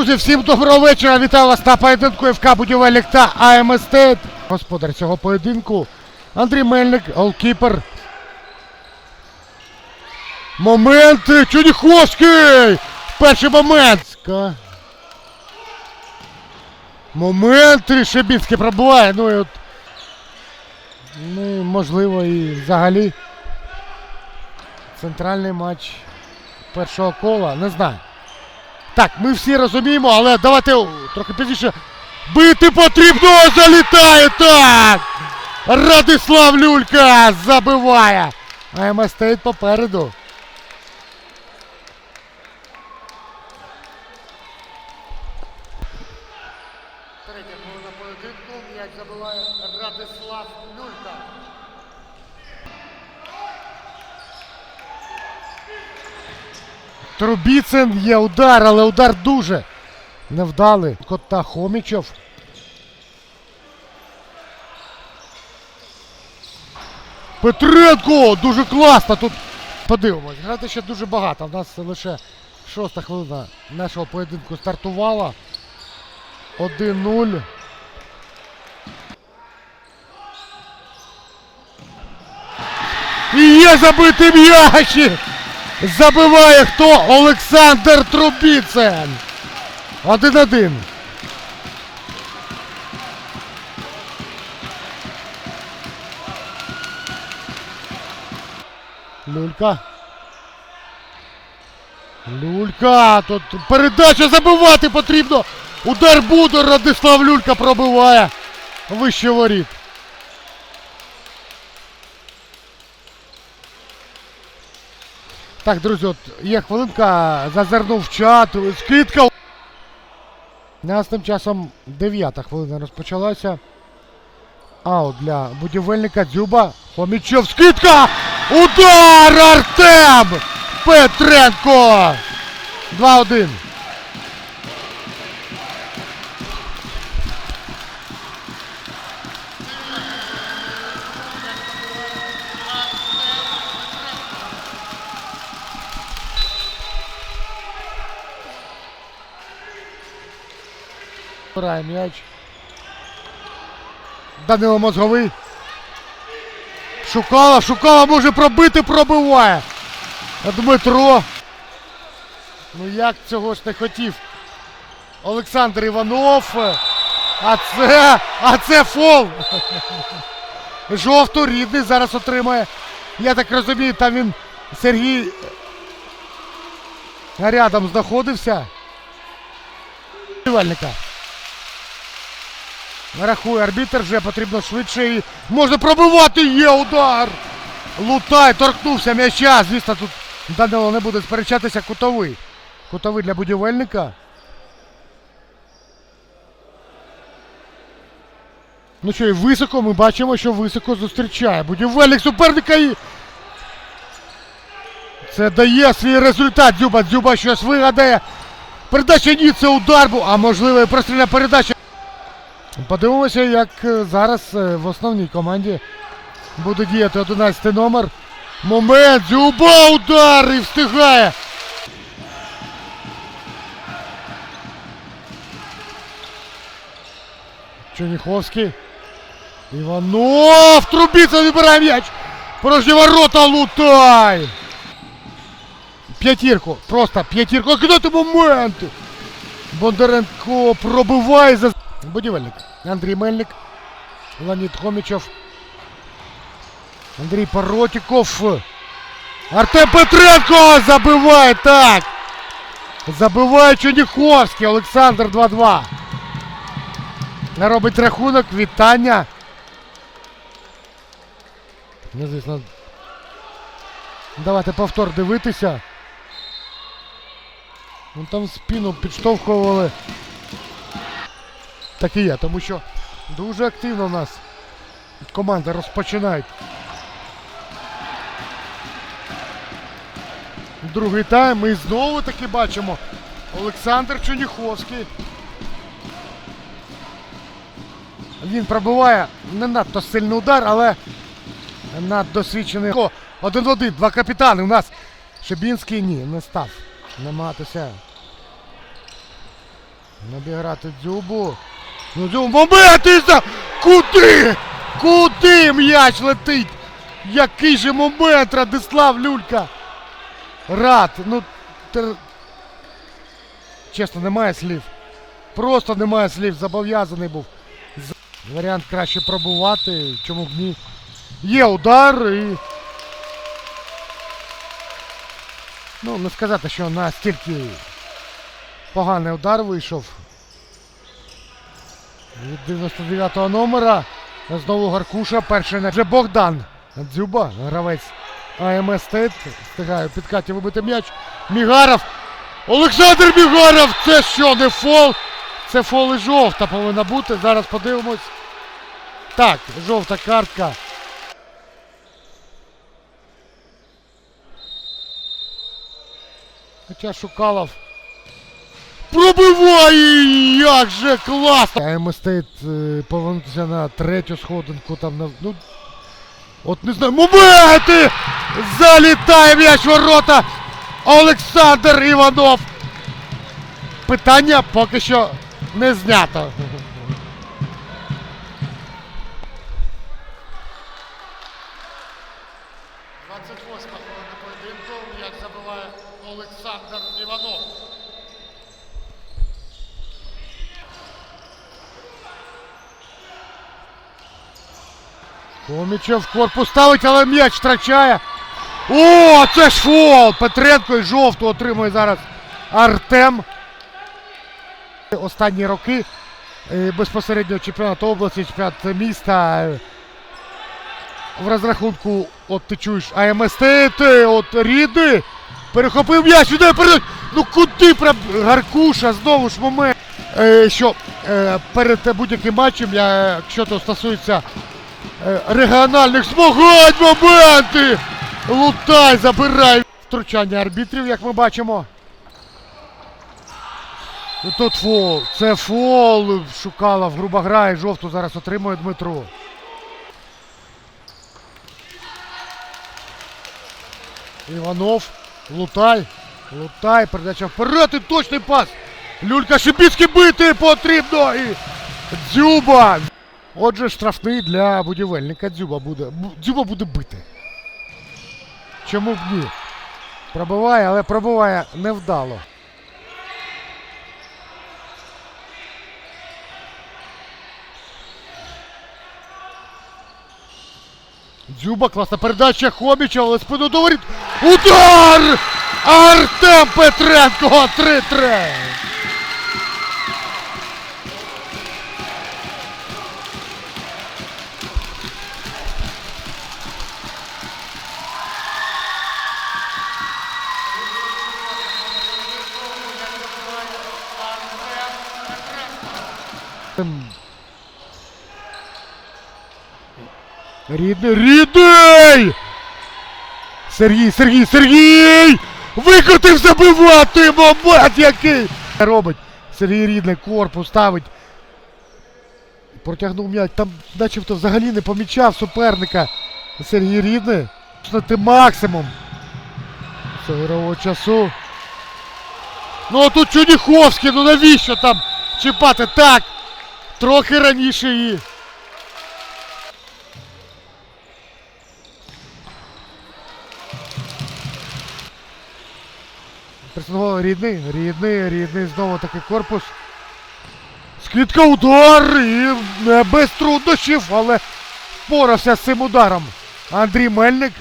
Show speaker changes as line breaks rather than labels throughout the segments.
Друзі, всім доброго вечора. Вітаю вас на поєдинку ФК Будівельник та АМ Естейт. Господар цього поєдинку Андрій Мельник, голкіпер. Момент Чуніховський! Перший момент. Момент Шебінський пробуває. Ну і от. Ну, можливо, і взагалі. Центральний матч першого кола. Не знаю. Так, ми всі розуміємо, але давайте трохи пізніше. Бити потрібно! Залітає! Так! Радислав Люлька забиває! АМ стоїть попереду. Третя половина поєдинку. М'яч забиває Радислав Люлька. Трубіцин є удар, але удар дуже невдалий. Кота Хомічов. Петренко! Дуже класно тут. Подивимось. Грати ще дуже багато. У нас лише шоста хвилина нашого поєдинку стартувала. 1-0. І є забитий м'ячик! Забиває хто? Олександр Трубіцин. Один-один. Люлька. Люлька. Тут передача забивати потрібно. Удар буде. Радислав Люлька пробиває. Вище воріт. Так, друзі, от є хвилинка, зазирнув в чат, скидка. У нас тим часом дев'ята хвилина розпочалася. Аут для будівельника Дзюба. Хомічев. скидка! Удар! Артем! Петренко! 2-1. Збирає м'яч. Данило Мозговий. Шукала, шукала, може пробити, пробиває. Дмитро. Ну як цього ж не хотів. Олександр Іванов. А це. А це фол. Жовту рідний зараз отримає. Я так розумію, там він Сергій рядом знаходився. Будівельника. Рахує арбітр, вже потрібно швидше і можна пробивати, є удар! Лутай торкнувся м'яча. Звісно, тут Данило не буде сперечатися кутовий. Кутовий для будівельника. Ну що, і високо ми бачимо, що високо зустрічає. Будівельник суперника і. Це дає свій результат. Дзюба. Дзюба щось вигадає. Передача ні, це удар був, а можливо і прострільна передача. Подивимося, як е, зараз е, в основній команді буде діяти 11 номер. Момент, Дзюба, удар і встигає. Черніховський. Іванов! Трубіця вибирає м'яч! Порожні ворота лутай! П'ятірку, просто п'ятірку. Кидати моменти! Бондаренко пробиває за... Будівельник. Андрій Мельник. Леонід Хомічов. Андрій Паротіков. Артем Петренко забиває так. Забиває Чуніховський. Олександр 2-2. Робить рахунок. Вітання. Ну, звісно. Давайте повтор дивитися. Ну там спину підштовхували. Так і є, тому що дуже активно в нас команда розпочинають. Другий тайм ми знову таки бачимо Олександр Чуніховський. Він пробиває не надто сильний удар, але наддосвідчений. О, Один в один, два капітани. У нас Шебінський ні, не став намагатися Набіграти дзюбу. Ну дзюбу. Момент! Іза! Куди? Куди м'яч летить? Який же момент, Радислав Люлька! Рад, ну тер... чесно, немає слів. Просто немає слів, зобов'язаний був. Варіант краще пробувати, чому б ні. Є удар і. Ну, не сказати, що настільки поганий удар вийшов. Від 99-го номера. Знову Гаркуша, перший не вже Богдан. Дзюба, гравець АМС Стейт. Встигає в підкаті вибити м'яч. Мігаров. Олександр Мігаров! Це що, не фол? Це фол і жовта повинна бути. Зараз подивимось. Так, жовта картка. Хоча Шукалов пробиває! Як же класно! А Стейт стоїть повернутися на третю сходинку там на. Ну, от не знаю. Моменти! Залітає м'яч ворота! Олександр Іванов! Питання поки що не знято. хвилина поєдинку, як забиває Олександр Іванов. Комічев корпус ставить, але м'яч втрачає. О, це ж фол! Петренко і жовту отримує зараз Артем. Останні роки е, безпосередньо чемпіонат області, чемпіонат міста. В розрахунку, от ти чуєш, АМС ти, от ріди. Перехопив м'яч, іде перед. Ну куди прям Гаркуша, знову ж момент. Е, що е, перед будь-яким матчем, якщо то стосується регіональних змагань, моменти! Лутай забирай! Втручання арбітрів, як ми бачимо. Тут фол. Це фол. Шукалов, грубо грає, жовту зараз отримує Дмитро. Іванов. Лутай. Лутай. Передача вперед і точний пас. Люлька Шибіцький бити потрібно. І Дзюба. Отже, штрафний для будівельника. Дзюба буде. Дзюба буде бити. Чому б ні? Пробиває, але пробиває невдало. Дзюба, класна передача Хоміча, але спину до воріт. Удар! Артем Петренко 3-3. Рідний, рідний! Сергій, Сергій, Сергій! Викотив забивати момент який! Робить Сергій Рідний корпус ставить. Протягнув м'яч. Там начебто взагалі не помічав суперника. Сергій Рідний. Ти максимум. Ігрового часу. Ну а тут Чуніховський, ну навіщо там чіпати так? Трохи раніше її. Пресинговий рідний, рідний, рідний, знову такий корпус. Скидка удар і не без труднощів, але впорався з цим ударом. Андрій Мельник.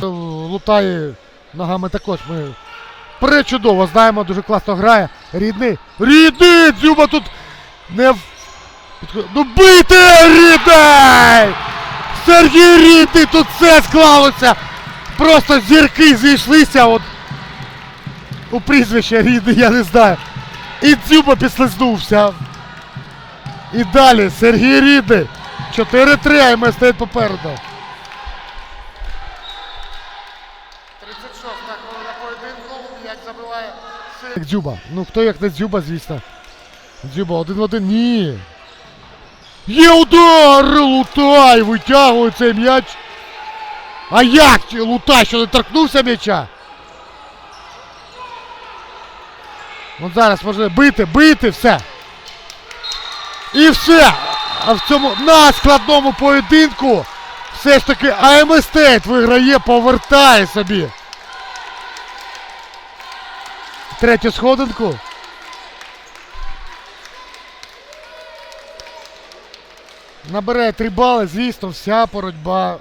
Лутає ногами також ми пречудово знаємо, дуже класно грає. Рідний. Рідний! Дзюба тут не в- Ну бити! Рідний! Сергій Рідний! Тут все склалося! Просто зірки зійшлися от у прізвище Рідний, я не знаю. І Дзюба підслизнувся. І далі Сергій Рідний. 4-3, а ми стоїть попереду. 36 хвилина поєдинку, як забиває Дзюба. Ну хто як не Дзюба, звісно. Дзюба один в один. Ні. Є удар! Лутай! Витягує цей м'яч. А як Лутай, що не торкнувся м'яча? От зараз може бити, бити, все. І все. А в цьому на складному поєдинку все ж таки АМ Стейт виграє, повертає собі. Третю сходинку. Набирає 3 бали, звісно, вся боротьба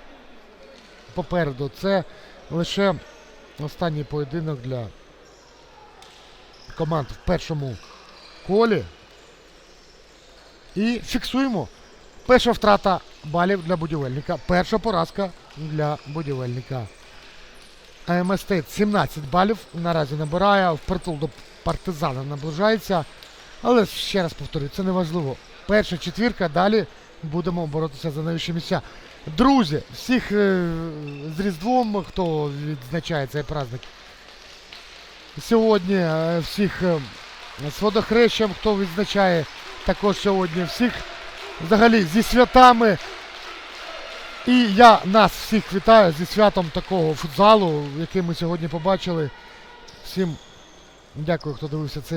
попереду. Це лише останній поєдинок для команд в першому колі. І фіксуємо. Перша втрата балів для будівельника. Перша поразка для будівельника. АМ Стейт 17 балів наразі набирає, впритул до партизана наближається. Але ще раз повторюю, це не важливо. Перша четвірка, далі будемо боротися за найвищі місця. Друзі, всіх е, з Різдвом, хто відзначає цей праздник. Сьогодні е, всіх е, з водохрещем, хто відзначає також сьогодні всіх взагалі зі святами. І я нас всіх вітаю зі святом такого футзалу, який ми сьогодні побачили. Всім дякую, хто дивився цей